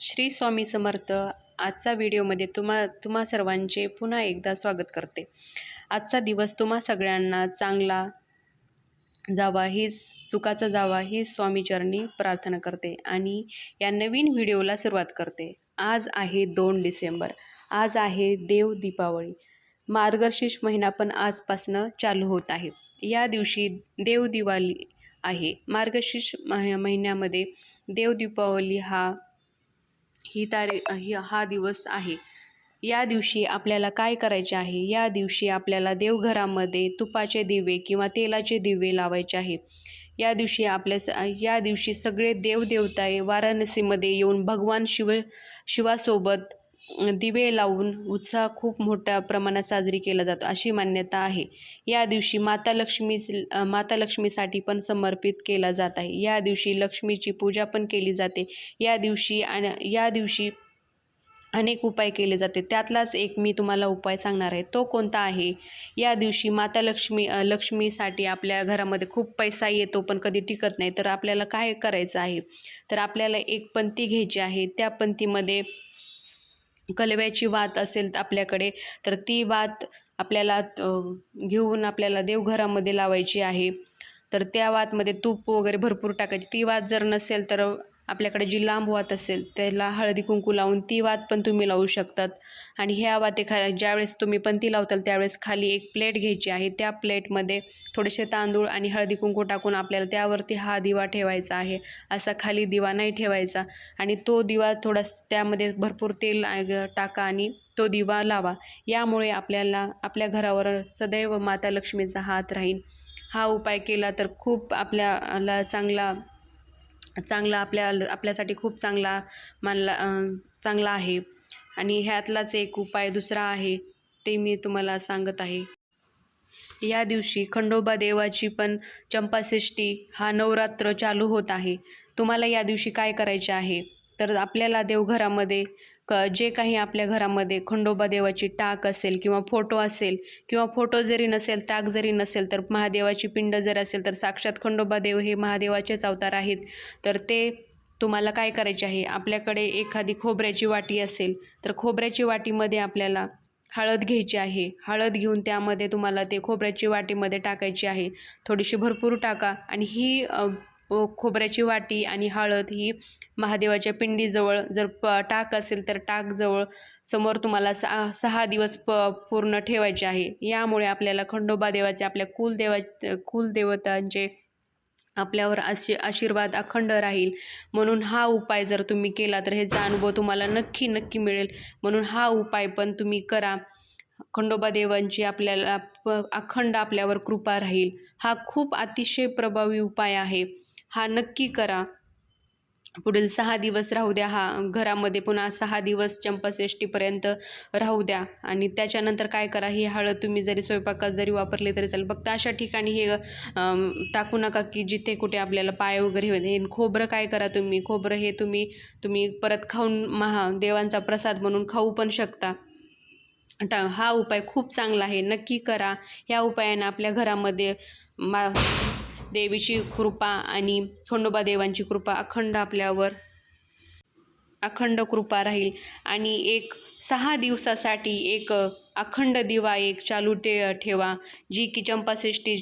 श्री स्वामी समर्थ आजचा व्हिडिओमध्ये तुम्हा तुम्हा सर्वांचे पुन्हा एकदा स्वागत करते. आजचा दिवस तुम्हा सगळ्यांना चांगला जावा हीच चुकाचा जावा ही स्वामीचरणी प्रार्थना करते आणि या नवीन व्हिडिओला सुरुवात करते. आज आहे दोन डिसेंबर. आज आहे देव दीपावळी. मार्गशीर्ष महिना पण आजपासनं चालू होत आहे. या दिवशी देव दिवाळी आहे. मार्गशीर्ष मह महिन्यामध्ये देव दीपावली हा ही तारे ही हा दिवस आहे. या दिवशी आपल्याला काय करायचे आहे? या दिवशी आपल्याला देवघरामध्ये तुपाचे दिवे किंवा तेलाचे दिवे लावायचे आहे. या दिवशी आपल्या स या दिवशी सगळे देवदेवता वाराणसीमध्ये येऊन भगवान शिव शिवासोबत दिवे लावून उत्साह खूप मोठ्या प्रमाणात साजरी केला जातो अशी मान्यता आहे. या दिवशी माता लक्ष्मी माता लक्ष्मीसाठी पण समर्पित केला जात आहे. या दिवशी लक्ष्मीची पूजा पण केली जाते. या दिवशी आणि या दिवशी अनेक उपाय केले जाते. त्यातलाच एक मी तुम्हाला उपाय सांगणार आहे. तो कोणता आहे? या दिवशी माता लक्ष्मी लक्ष्मीसाठी आपल्या घरामध्ये खूप पैसा येतो पण कधी टिकत नाही. तर आपल्याला काय करायचं आहे? तर आपल्याला एक पंथी घ्यायची आहे. त्या पंथीमध्ये कलव्याची वात असेल आपल्याकडे तर ती वात आपल्याला घेऊन आपल्याला देवघरामध्ये लावायची आहे. तर त्या वातमध्ये तूप वगैरे भरपूर टाकायची. ती वात जर नसेल तर आपल्याकडे जी लांब वात असेल त्याला हळदी कुंकू लावून ती वात पण तुम्ही लावू शकतात. आणि ह्या वाते खा ज्यावेळेस तुम्ही पण ती लावताल त्यावेळेस खाली एक प्लेट घ्यायची आहे. त्या प्लेटमध्ये थोडेसे तांदूळ आणि हळदी कुंकू टाकून आपल्याला त्यावरती हा दिवा ठेवायचा आहे. असा खाली दिवा नाही ठेवायचा. आणि तो दिवा थोडा त्यामध्ये भरपूर तेल टाका आणि तो दिवा लावा. यामुळे आपल्याला आपल्या घरावर सदैव माता लक्ष्मीचा हात राहील. हा उपाय केला तर खूप आपल्याला चांगला चांगला आपल्या आपल्यासाठी खूप चांगला मानला चांगला आहे. आणि ह्यातलाच एक उपाय दुसरा आहे ते मी तुम्हाला सांगत आहे. या दिवशी खंडोबा देवाची पण चंपाषष्ठी हा नवरात्र चालू होत आहे. तुम्हाला या दिवशी काय करायचे आहे? तर आपल्याला देवघरामध्ये क जे काही आपल्या घरामध्ये खंडोबा देवाची टाक असेल किंवा फोटो असेल किंवा फोटो जरी नसेल टाक जरी नसेल तर महादेवाची पिंड जर असेल तर साक्षात खंडोबा देव हे महादेवाचेच अवतार आहेत. तर ते तुम्हाला काय करायचे आहे? आपल्याकडे एखादी खोबऱ्याची वाटी असेल तर खोबऱ्याची वाटीमध्ये आपल्याला हळद घ्यायची आहे. हळद घेऊन त्यामध्ये तुम्हाला ते खोबऱ्याची वाटीमध्ये टाकायची आहे. थोडीशी भरपूर टाका आणि ही खोबऱ्याची वाटी आणि हळद ही महादेवाच्या पिंडीजवळ जर प टाक असेल तर टाकजवळ समोर तुम्हाला सहा सहा दिवस प पूर्ण ठेवायचे आहे. यामुळे आपल्याला खंडोबा देवाचे आपल्या कुलदेवा कुलदेवतांचे आपल्यावर आशी आशीर्वाद अखंड राहील. म्हणून हा उपाय जर तुम्ही केला तर ह्याचा अनुभव तुम्हाला नक्की नक्की मिळेल. म्हणून हा उपाय पण तुम्ही करा. खंडोबा देवांची आपल्याला प अखंड आपल्यावर कृपा राहील. हा खूप अतिशय प्रभावी उपाय आहे. हा नक्की करा. पुढील सहा दिवस राहू द्या. हा घरामध्ये पुन्हा सहा दिवस चंपाषष्टीपर्यंत राहू द्या. आणि त्याच्यानंतर काय करा ही हळद तुम्ही जरी स्वयंपाकात जरी वापरले तरी चालेल. फक्त अशा ठिकाणी हे टाकू नका की जिथे कुठे आपल्याला पाय वगैरे होईल. हे खोबरं काय करा तुम्ही? खोबरं हे तुम्ही तुम्ही परत खाऊन महा देवांचा प्रसाद म्हणून खाऊ पण शकता. टा हा उपाय खूप चांगला आहे. नक्की करा. ह्या उपायानं आपल्या घरामध्ये मा देवीची कृपा आणि खंडोबा देवांची कृपा अखंड आपल्यावर अखंड कृपा राहील. आणि एक सहा दिवसासाठी एक अखंड दिवा एक चालू टे ठेवा जी की चंपाषष्ठी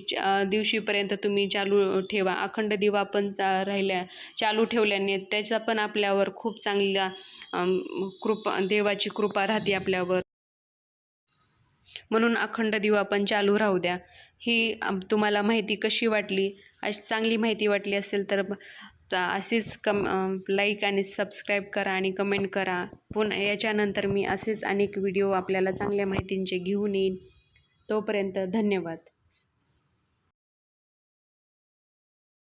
दिवशीपर्यंत तुम्ही चालू ठेवा. अखंड दिवा पण चा राहिल्या चालू ठेवल्याने त्याचा पण आपल्यावर खूप चांगला कृपा देवाची कृपा राहते आपल्यावर. म्हणून अखंड दिवा पण चालू राहू द्या. ही तुम्हाला माहिती कशी वाटली? अशी चांगली माहिती वाटली असेल तर असेच कम लाईक आणि सबस्क्राईब करा आणि कमेंट करा. पुन्हा याच्यानंतर मी असेच अनेक व्हिडिओ आपल्याला चांगल्या माहितींचे घेऊन येईन. तोपर्यंत धन्यवाद.